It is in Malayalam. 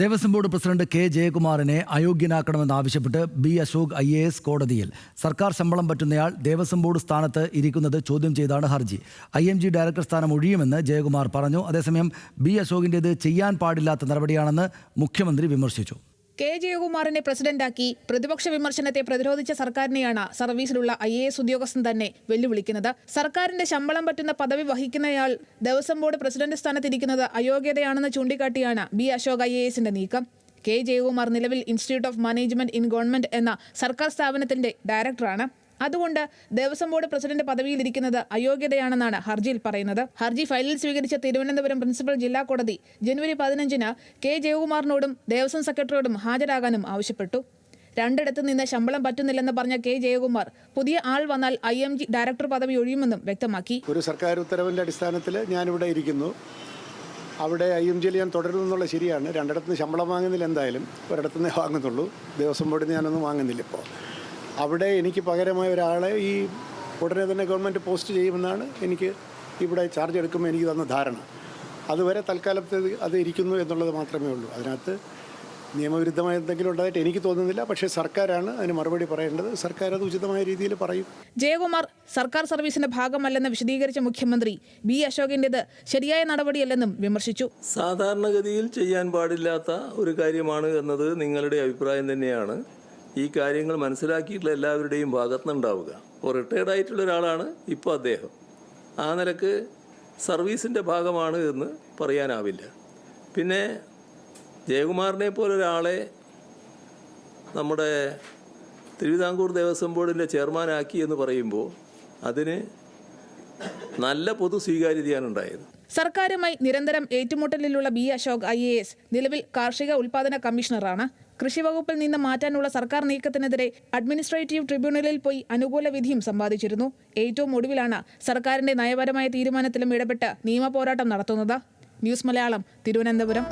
ദേവസ്വം ബോർഡ് പ്രസിഡന്റ് കെ ജയകുമാറിനെ അയോഗ്യനാക്കണമെന്നാവശ്യപ്പെട്ട് B Ashok I A S കോടതിയിൽ സർക്കാർ ശമ്പളം പറ്റുന്നയാൾ ദേവസ്വം ബോർഡ് സ്ഥാനത്ത് ഇരിക്കുന്നത് ചോദ്യം ചെയ്താണ് ഹർജി. ഐ എം ജി ഡയറക്ടർ സ്ഥാനം ഒഴിയുമെന്ന് ജയകുമാർ പറഞ്ഞു. അതേസമയം ബി അശോകിന്റേത് ചെയ്യാൻ പാടില്ലാത്ത നടപടിയാണെന്ന് മുഖ്യമന്ത്രി വിമർശിച്ചു. കെ. ജയകുമാറിനെ പ്രസിഡന്റാക്കി പ്രതിപക്ഷ വിമർശനത്തെ പ്രതിരോധിച്ച സർക്കാരിനെയാണ് സർവീസിലുള്ള ഐ എ എസ് ഉദ്യോഗസ്ഥൻ തന്നെ വെല്ലുവിളിക്കുന്നത്. സർക്കാരിന്റെ ശമ്പളം പറ്റുന്ന പദവി വഹിക്കുന്നയാൾ ദേവസ്വം ബോർഡ് പ്രസിഡന്റ് സ്ഥാനത്തിരിക്കുന്നത് അയോഗ്യതയാണെന്ന് ചൂണ്ടിക്കാട്ടിയാണ് ബി. അശോക് ഐ എ എസിന്റെ നീക്കം. കെ. ജയകുമാർ നിലവിൽ institute of management in government എന്ന സർക്കാർ സ്ഥാപനത്തിന്റെ ഡയറക്ടറാണ്. അതുകൊണ്ട് ദേവസ്വം ബോർഡ് പ്രസിഡന്റ് പദവിയിൽ പദവിയിലിരിക്കുന്നത് അയോഗ്യതയാണെന്നാണ് ഹർജിയിൽ പറയുന്നത്. ഹർജി ഫയലിൽ സ്വീകരിച്ച തിരുവനന്തപുരം പ്രിൻസിപ്പൽ ജില്ലാ കോടതി ജനുവരി പതിനഞ്ചിന് കെ. ജയകുമാറിനോടും ദേവസ്വം സെക്രട്ടറിയോടും ഹാജരാകാനും ആവശ്യപ്പെട്ടു. രണ്ടിടത്തു നിന്ന് ശമ്പളം പറ്റുന്നില്ലെന്ന് പറഞ്ഞ കെ. ജയകുമാർ പുതിയ ആൾ വന്നാൽ ഐ. എം. ജി ഡയറക്ടർ പദവി ഒഴിയുമെന്നും വ്യക്തമാക്കി. ഒരു സർക്കാർ ഉത്തരവിന്റെ അടിസ്ഥാനത്തിൽ ഞാനിവിടെ ഇരിക്കുന്നു. അവിടെ ഐ. എം. ജിയിൽ ഞാൻ തുടരുന്നുള്ള ശരിയാണ്. രണ്ടിടത്ത് ശമ്പളം വാങ്ങുന്നില്ല എന്തായാലും. ഒരിടത്തുനിന്നേ വാങ്ങുന്നുള്ളൂ. ദേവസ്വം ബോർഡിൽ നിന്ന് ഞാനൊന്നും വാങ്ങുന്നില്ല ഇപ്പോൾ അവിടെ എനിക്ക് പകരമായ ഒരാളെ ഈ ഉടനെ തന്നെ ഗവൺമെന്റ് പോസ്റ്റ് ചെയ്യുമെന്നാണ് എനിക്ക് ഇവിടെ ചാർജ് എടുക്കുമ്പോൾ എനിക്ക് തന്ന ധാരണ. അതുവരെ തൽക്കാലത്ത് അത് ഇരിക്കുന്നു എന്നുള്ളത് മാത്രമേ ഉള്ളൂ. അതിനകത്ത് നിയമവിരുദ്ധമായ എന്തെങ്കിലും ഉണ്ടായിട്ട് എനിക്ക് തോന്നുന്നില്ല. പക്ഷേ സർക്കാരാണ് അതിന് മറുപടി പറയേണ്ടത്. സർക്കാർ അത് ഉചിതമായ രീതിയിൽ പറയും. ജയകുമാർ സർക്കാർ സർവീസിന്റെ ഭാഗമല്ലെന്ന് വിശദീകരിച്ച മുഖ്യമന്ത്രി ബി അശോകിന്റെത് ശരിയായ നടപടിയല്ലെന്നും വിമർശിച്ചു. സാധാരണഗതിയിൽ ചെയ്യാൻ പാടില്ലാത്ത ഒരു കാര്യമാണ് എന്നത് നിങ്ങളുടെ അഭിപ്രായം തന്നെയാണ്. ഈ കാര്യങ്ങൾ മനസ്സിലാക്കിയിട്ടുള്ള എല്ലാവരുടെയും ഭാഗത്തുനിന്നുണ്ടാവുക. ഇപ്പോൾ റിട്ടയർഡ് ആയിട്ടുള്ള ഒരാളാണ് ഇപ്പോൾ അദ്ദേഹം. ആ നിലയ്ക്ക് സർവീസിന്റെ ഭാഗമാണ് എന്ന് പറയാനാവില്ല. പിന്നെ ജയകുമാറിനെ പോലെ ഒരാളെ നമ്മുടെ തിരുവിതാംകൂർ ദേവസ്വം ബോർഡിന്റെ ചെയർമാനാക്കി എന്ന് പറയുമ്പോൾ അതിന് നല്ല പൊതു സ്വീകാര്യതയാണ് ഉണ്ടായത്. സർക്കാരുമായി നിരന്തരം ഏറ്റുമുട്ടലിലുള്ള ബി അശോക് ഐ നിലവിൽ കാർഷിക ഉൽപാദന കമ്മീഷണറാണ്. കൃഷി വകുപ്പിൽ നിന്ന് മാറ്റാനുള്ള സർക്കാർ നീക്കത്തിനെതിരെ അഡ്മിനിസ്ട്രേറ്റീവ് ട്രിബ്യൂണലിൽ പോയി അനുകൂല വിധിയും സമ്പാദിച്ചിരുന്നു. ഏറ്റവും ഒടുവിലാണ് സർക്കാരിന്റെ നയപരമായ തീരുമാനത്തിലും ഇടപെട്ട് നിയമപോരാട്ടം നടത്തുന്നത്. ന്യൂസ് മലയാളം തിരുവനന്തപുരം.